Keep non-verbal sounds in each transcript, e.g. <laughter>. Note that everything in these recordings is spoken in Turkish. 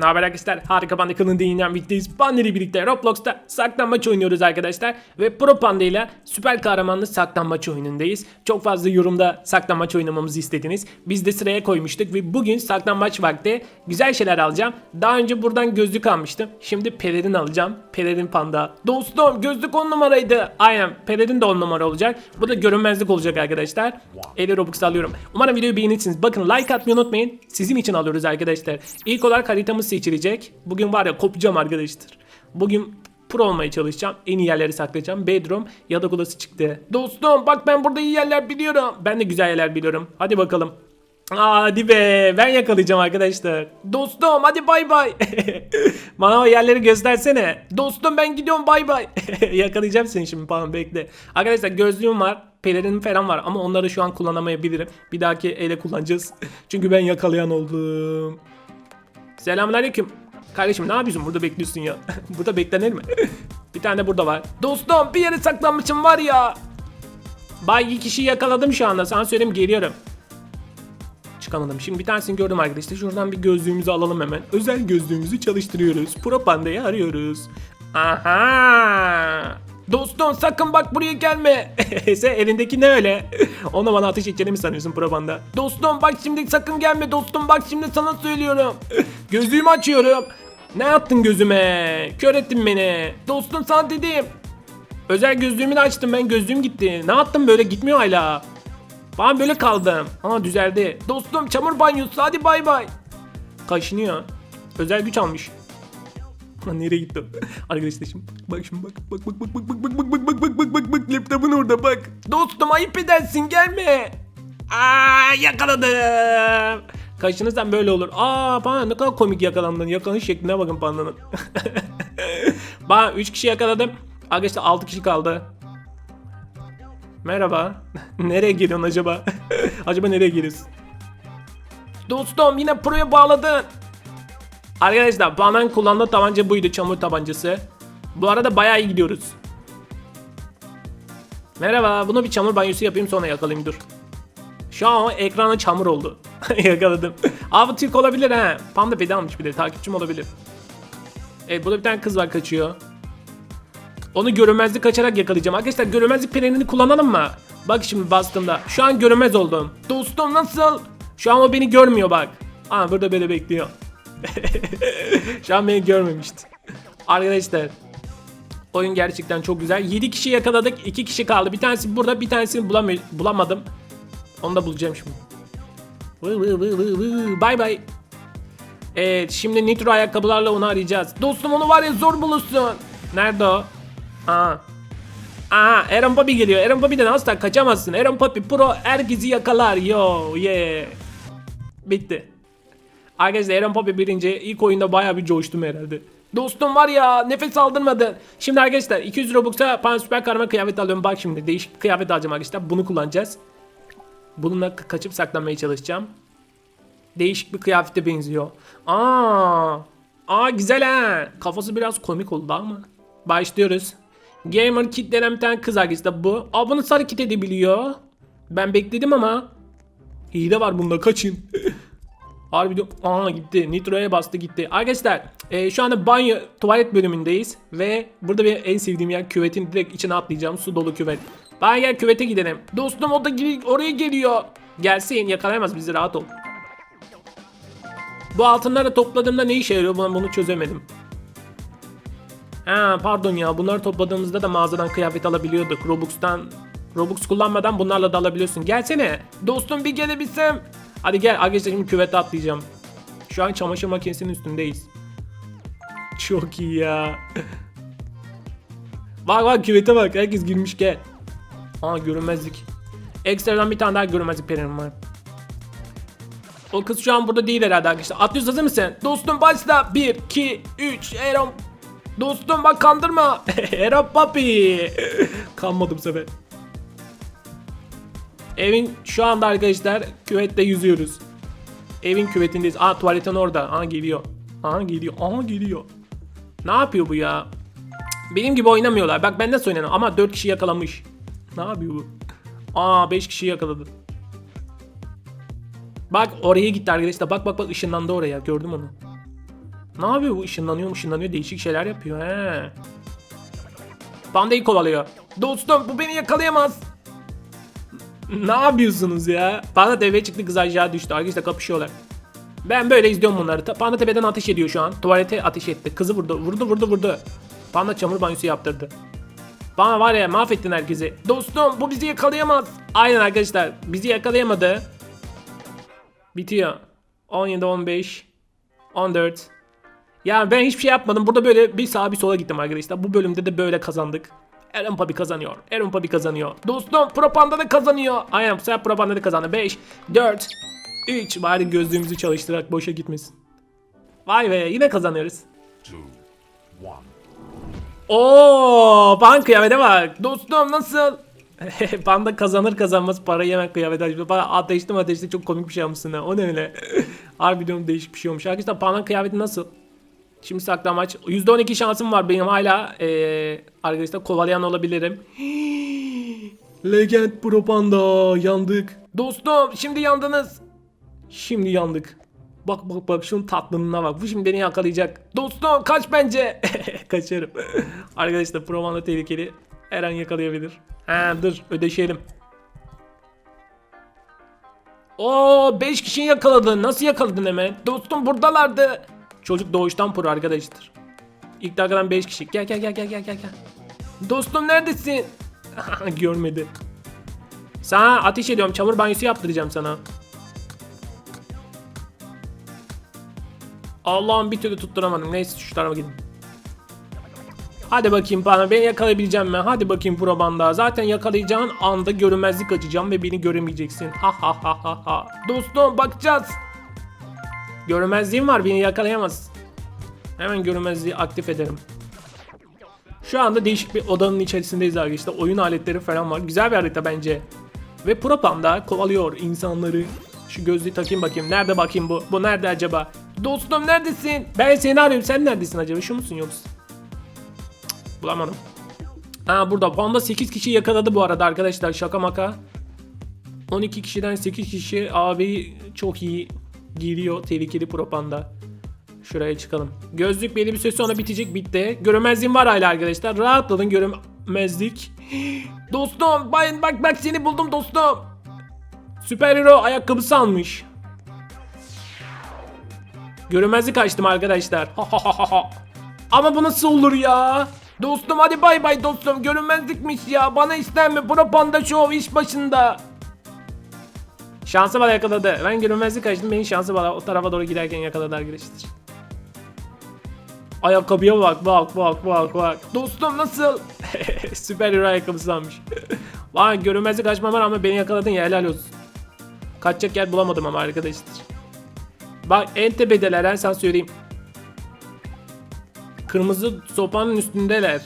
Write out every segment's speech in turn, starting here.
Ne haber arkadaşlar? Harika Panda kanalında yayınlayan birlikteyiz. Panda ile birlikte Roblox'ta saklambaç oynuyoruz arkadaşlar. Ve Pro Panda ile süper kahramanlı saklambaç oyunundayız. Çok fazla yorumda saklambaç oynamamızı istediniz. Biz de sıraya koymuştuk ve bugün saklambaç vakti güzel şeyler alacağım. Daha önce buradan gözlük almıştım. Şimdi pelerin alacağım. Pelerin panda. Dostum gözlük 10 numaraydı. Aynen pelerin de 10 numara olacak. Bu da görünmezlik olacak arkadaşlar. 50 Robux alıyorum. Umarım videoyu beğenirsiniz. Bakın like atmayı unutmayın. Sizin için alıyoruz arkadaşlar. İlk olarak haritamız seçilecek. Bugün var ya kopacağım arkadaşlar. Bugün pro olmaya çalışacağım. En iyi yerleri saklayacağım. Bedroom yatak odası çıktı. Dostum bak ben burada iyi yerler biliyorum. Ben de güzel yerler biliyorum. Hadi bakalım. Hadi be ben yakalayacağım arkadaşlar. Dostum hadi bay bay. <laughs> Bana o yerleri göstersene. Dostum ben gidiyorum bay bay. <laughs> Yakalayacağım seni şimdi falan bekle. Arkadaşlar gözlüğüm var. Pelerinim falan var ama onları şu an kullanamayabilirim. Bir dahaki ele kullanacağız. <laughs> Çünkü ben yakalayan oldum. Selamünaleyküm. Kardeşim ne yapıyorsun burada bekliyorsun ya? <laughs> burada beklenir mi? <laughs> bir tane burada var. Dostum bir yere saklanmışım var ya. Bay iki kişiyi yakaladım şu anda. Sana söyleyeyim geliyorum. Çıkamadım. Şimdi bir tanesini gördüm arkadaşlar. Şuradan bir gözlüğümüzü alalım hemen. Özel gözlüğümüzü çalıştırıyoruz. Pro Panda'yı arıyoruz. Aha! Dostum sakın bak buraya gelme. <laughs> Sen elindeki ne öyle? <laughs> Onu bana ateş edeceğini mi sanıyorsun Pro Panda? Dostum bak şimdi sakın gelme dostum bak şimdi sana söylüyorum. <laughs> Gözlüğümü açıyorum. Ne yaptın gözüme? Kör ettin beni. Dostum sana dedim. Özel gözlüğümü de açtım ben gözlüğüm gitti. Ne yaptın böyle gitmiyor hala. Ben böyle kaldım. Ama düzeldi. Dostum çamur banyosu hadi bay bay. Kaşınıyor. Özel güç almış. Lan nereye gitti? Arkadaşlar şimdi bak şimdi bak bak bak bak bak bak bak bak bak bak bak bak bak laptopun orada bak. Dostum ayıp edersin gelme. Aa yakaladım. Kaşınırsan böyle olur. Aa bana ne kadar komik yakalandın. Yakalanış şekline bakın pandanın. Bana 3 kişi yakaladım. Arkadaşlar 6 kişi kaldı. Merhaba. nereye geliyorsun acaba? acaba nereye geliyorsun? Dostum yine proya bağladın. Arkadaşlar Banan kullandığı tabanca buydu çamur tabancası. Bu arada bayağı iyi gidiyoruz. Merhaba bunu bir çamur banyosu yapayım sonra yakalayayım dur. Şu an ekrana çamur oldu. <laughs> Yakaladım. Abi Türk olabilir ha. Panda feda almış bir de takipçim olabilir. Evet burada bir tane kız var kaçıyor. Onu görünmezlik kaçarak yakalayacağım. Arkadaşlar görünmezlik pelerini kullanalım mı? Bak şimdi bastığımda. Şu an görünmez oldum. Dostum nasıl? Şu an o beni görmüyor bak. Aa burada böyle bekliyor. <laughs> Şu an beni görmemişti. Arkadaşlar oyun gerçekten çok güzel. 7 kişi yakaladık. 2 kişi kaldı. Bir tanesi burada bir tanesini bulamı bulamadım. Onu da bulacağım şimdi. Bye bye. Evet şimdi nitro ayakkabılarla onu arayacağız. Dostum onu var ya zor bulursun. Nerede o? Aa. Aa Aaron Papi geliyor. Aaron Papi'den asla kaçamazsın. Aaron Papi pro herkesi yakalar. Yo yeah. Bitti. Arkadaşlar Aaron Papi birinci ilk oyunda bayağı bir coştum herhalde. Dostum var ya nefes aldırmadın. Şimdi arkadaşlar 200 Robux'a Pan Süper Kahraman kıyafet alıyorum. Bak şimdi değişik kıyafet alacağım arkadaşlar. Bunu kullanacağız. Bununla ka- kaçıp saklanmaya çalışacağım. Değişik bir kıyafete benziyor. Aa, aa güzel ha. Kafası biraz komik oldu ama. Başlıyoruz. Gamer Kid denen bir tane kız arkadaşlar bu. Aa bunu sarı kit edebiliyor. Ben bekledim ama. Hile var bunda kaçın. <laughs> Harbi diyorum. Aa gitti. Nitro'ya bastı gitti. Arkadaşlar e, şu anda banyo tuvalet bölümündeyiz. Ve burada benim en sevdiğim yer küvetin direkt içine atlayacağım. Su dolu küvet. Bana gel küvete gidelim. Dostum o da oraya geliyor. Gelsin yakalayamaz bizi rahat ol. Bu altınları topladığımda ne işe yarıyor ben bunu çözemedim. Ha pardon ya bunları topladığımızda da mağazadan kıyafet alabiliyorduk. Robux'tan Robux kullanmadan bunlarla da alabiliyorsun. Gelsene. Dostum bir gelebilsem. Hadi gel arkadaşlar şimdi küvete atlayacağım. Şu an çamaşır makinesinin üstündeyiz. Çok iyi ya. bak bak küvete bak herkes girmiş gel. Aa görünmezlik. Ekstradan bir tane daha görünmezlik pelerim var. O kız şu an burada değil herhalde arkadaşlar. Atlıyoruz hazır mısın? Dostum başla. 1, 2, 3. Eron. Dostum bak kandırma. <laughs> Eron papi. Kanmadım bu sefer. Evin şu anda arkadaşlar küvette yüzüyoruz. Evin küvetindeyiz. Aa tuvaletin orada. Aa geliyor. Aa geliyor. Aa geliyor. Ne yapıyor bu ya? Benim gibi oynamıyorlar. Bak ben nasıl oynanıyorum ama 4 kişi yakalamış. Ne yapıyor bu? Aa 5 kişi yakaladı. Bak oraya gitti arkadaşlar. Bak bak bak ışınlandı oraya. Gördüm onu. Ne yapıyor bu? Işınlanıyor ışınlanıyor. Değişik şeyler yapıyor he. Pandayı kovalıyor. Dostum bu beni yakalayamaz. Ne yapıyorsunuz ya? Panda tepeye çıktı kız aşağı düştü. Arkadaşlar kapışıyorlar. Ben böyle izliyorum bunları. Panda tepeden ateş ediyor şu an. Tuvalete ateş etti. Kızı vurdu. Vurdu vurdu vurdu. Panda çamur banyosu yaptırdı. Bana var ya mahvettin herkesi. Dostum bu bizi yakalayamaz. Aynen arkadaşlar. Bizi yakalayamadı. Bitiyor. 17, 15, 14. Ya ben hiçbir şey yapmadım. Burada böyle bir sağa bir sola gittim arkadaşlar. Bu bölümde de böyle kazandık. Aaron Papi kazanıyor. Aaron Papi kazanıyor. Dostum Propanda da kazanıyor. Aynen bu sefer Propanda da kazandı. 5, 4, 3. Bari gözlüğümüzü çalıştırarak boşa gitmesin. Vay be yine kazanıyoruz. two, one. Oo, pan kıyafete bak. Dostum nasıl? <laughs> Panda kazanır kazanmaz para yemek kıyafeti açmış. Bana ateşli ateşli çok komik bir şey yapmışsın ha. O ne öyle? <laughs> Harbiden değişik bir şey olmuş. Arkadaşlar Panda'nın kıyafeti nasıl? Şimdi saklamaç. %12 şansım var benim hala. Ee, arkadaşlar kovalayan olabilirim. <gasps> Legend Pro Panda yandık. Dostum şimdi yandınız. Şimdi yandık. Bak bak bak şunun tatlılığına bak. Bu şimdi beni yakalayacak. Dostum kaç bence. <laughs> Kaçarım. <laughs> Arkadaşlar Pro Panda tehlikeli. Her an yakalayabilir. Ha dur ödeşelim. Oo 5 kişiyi yakaladın. Nasıl yakaladın hemen? Dostum buradalardı. Çocuk doğuştan pro arkadaşlar. İlk dakikadan 5 kişi. Gel gel gel gel gel gel. Dostum neredesin? <laughs> Görmedi. Sana ateş ediyorum. Çamur banyosu yaptıracağım sana. Allah'ım bir türlü tutturamadım. Neyse şu tarafa gidin. Hadi bakayım bana beni yakalayabileceğim mi? Hadi bakayım pro banda. Zaten yakalayacağın anda görünmezlik açacağım ve beni göremeyeceksin. Ha ha ha ha ha. Dostum bakacağız. Görünmezliğim var beni yakalayamaz. Hemen görünmezliği aktif ederim. Şu anda değişik bir odanın içerisindeyiz arkadaşlar. Oyun aletleri falan var. Güzel bir harita bence. Ve Pro Panda kovalıyor insanları. Şu gözlüğü takayım bakayım. Nerede bakayım bu? Bu nerede acaba? Dostum neredesin? Ben seni arıyorum. Sen neredesin acaba? Şu musun yoksa? Cık, bulamadım. Ha burada Panda 8 kişi yakaladı bu arada arkadaşlar. Şaka maka. 12 kişiden 8 kişi abi çok iyi giriyor tehlikeli propanda. Şuraya çıkalım. Gözlük belli bir süre sonra bitecek bitti. Görünmezliğim var hala arkadaşlar. Rahatladın görünmezlik. <gasps> dostum bayın bak bak seni buldum dostum. Süper hero ayakkabısı almış. Görünmezlik açtım arkadaşlar. <laughs> Ama bu nasıl olur ya? Dostum hadi bay bay dostum. Görünmezlikmiş ya. Bana istenme. Propanda show iş başında. Şansı bana yakaladı. Ben görünmezlik açtım. Beni şansı bana o tarafa doğru giderken yakaladı arkadaşlar. Ayakkabıya bak bak bak bak bak. Dostum nasıl? <laughs> Süper hero ayakkabısı almış. <laughs> Lan görünmezlik açmama rağmen beni yakaladın ya helal olsun. Kaçacak yer bulamadım ama arkadaşlar. Bak en tepedeler ben sana söyleyeyim. Kırmızı sopanın üstündeler.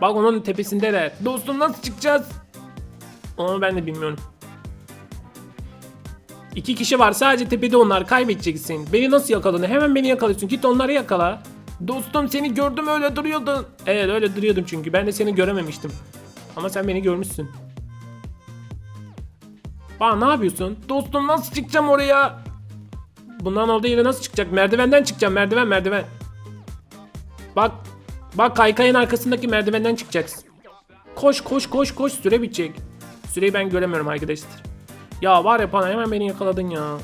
Bak onun tepesindeler. Dostum nasıl çıkacağız? Onu ben de bilmiyorum. İki kişi var sadece tepede onlar kaybedeceksin. Beni nasıl yakaladın? Hemen beni yakalıyorsun. Git onları yakala. Dostum seni gördüm öyle duruyordun. Evet öyle duruyordum çünkü. Ben de seni görememiştim. Ama sen beni görmüşsün. Bana ne yapıyorsun? Dostum nasıl çıkacağım oraya? Bundan olduğu yere nasıl çıkacak? Merdivenden çıkacağım. Merdiven merdiven. Bak. Bak kaykayın arkasındaki merdivenden çıkacaksın. Koş koş koş koş süre bitecek. Süreyi ben göremiyorum arkadaşlar. Ya var ya bana hemen beni yakaladın ya.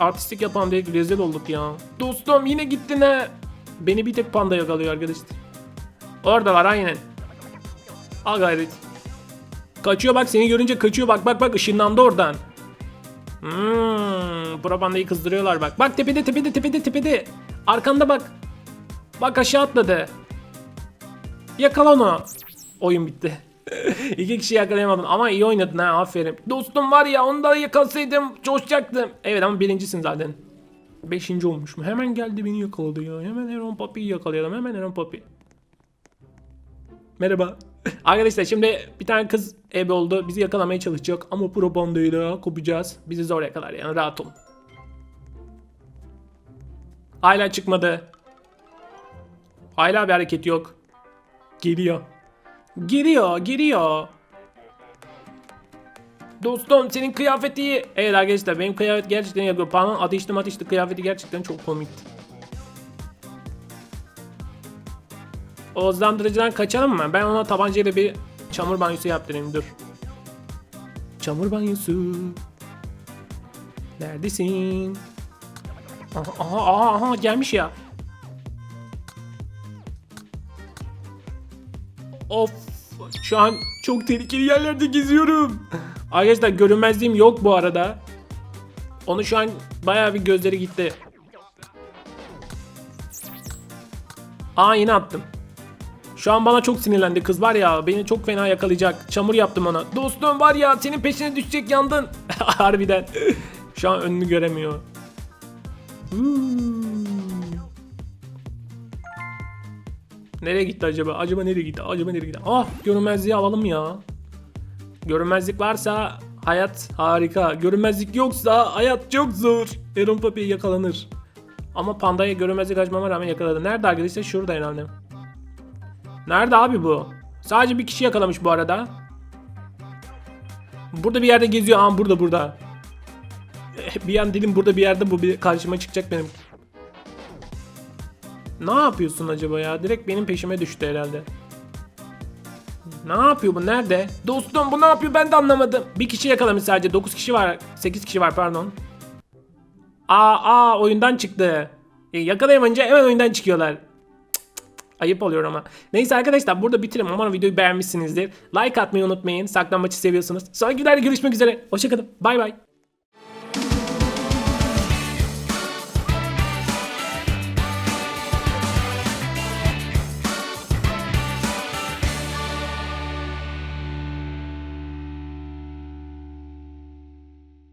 Artistik yapan diye rezil olduk ya. Dostum yine gittin ha. Beni bir tek panda yakalıyor arkadaşlar. Orada var aynen. Al gayret. Kaçıyor bak seni görünce kaçıyor bak bak bak ışınlandı oradan. Hmm, Pro Panda'yı kızdırıyorlar bak. Bak tepede tepede tepede tepede. Arkanda bak. Bak aşağı atladı. Yakala onu. Oyun bitti. <laughs> İki kişi yakalayamadın ama iyi oynadın ha aferin. Dostum var ya onu da yakalasaydım coşacaktım. Evet ama birincisin zaten. Beşinci olmuş mu? Hemen geldi beni yakaladı ya. Hemen Aaron Papi'yi yakalayalım. Hemen Aaron Papi. Merhaba. <laughs> Arkadaşlar şimdi bir tane kız ebe oldu. Bizi yakalamaya çalışacak ama pro bandayla kopacağız. Bizi zor yakalar yani rahat olun. Hala çıkmadı. Hala bir hareket yok. Geliyor. Giriyor, giriyor. Dostum senin kıyafeti iyi. Evet arkadaşlar benim kıyafet gerçekten yakıyor. Panan ateşli ateşli kıyafeti gerçekten çok komikti. O hızlandırıcıdan kaçalım mı? Ben ona tabancayla bir çamur banyosu yaptırayım dur. Çamur banyosu. Neredesin? Aha, aha, aha, aha gelmiş ya. Of. Şu an çok tehlikeli yerlerde geziyorum. Arkadaşlar görünmezliğim yok bu arada. Onu şu an bayağı bir gözleri gitti. Aa yine attım. Şu an bana çok sinirlendi kız var ya beni çok fena yakalayacak. Çamur yaptım ona. Dostum var ya senin peşine düşecek yandın. <laughs> Harbiden. Şu an önünü göremiyor. Hmm. Nereye gitti acaba? Acaba nereye gitti? Acaba nereye gitti? Ah görünmezliği alalım ya. Görünmezlik varsa hayat harika. Görünmezlik yoksa hayat çok zor. Aaron Papi yakalanır. Ama pandaya görünmezlik açmama rağmen yakaladı. Nerede arkadaşlar? Şurada herhalde. Nerede abi bu? Sadece bir kişi yakalamış bu arada. Burada bir yerde geziyor. Aa burada burada. Eh, Bir an dedim burada bir yerde bu bir karşıma çıkacak benim. Ne yapıyorsun acaba ya? Direkt benim peşime düştü herhalde. Ne yapıyor bu? Nerede? Dostum bu ne yapıyor? Ben de anlamadım. Bir kişi yakalamış sadece. 9 kişi var. 8 kişi var pardon. Aa aa oyundan çıktı. E, yakalayamayınca hemen oyundan çıkıyorlar. Ayıp oluyor ama. Neyse arkadaşlar burada bitirelim. Umarım videoyu beğenmişsinizdir. Like atmayı unutmayın. Saklanmaçı seviyorsunuz. Sonraki videoda görüşmek üzere. Hoşçakalın. Bay bay.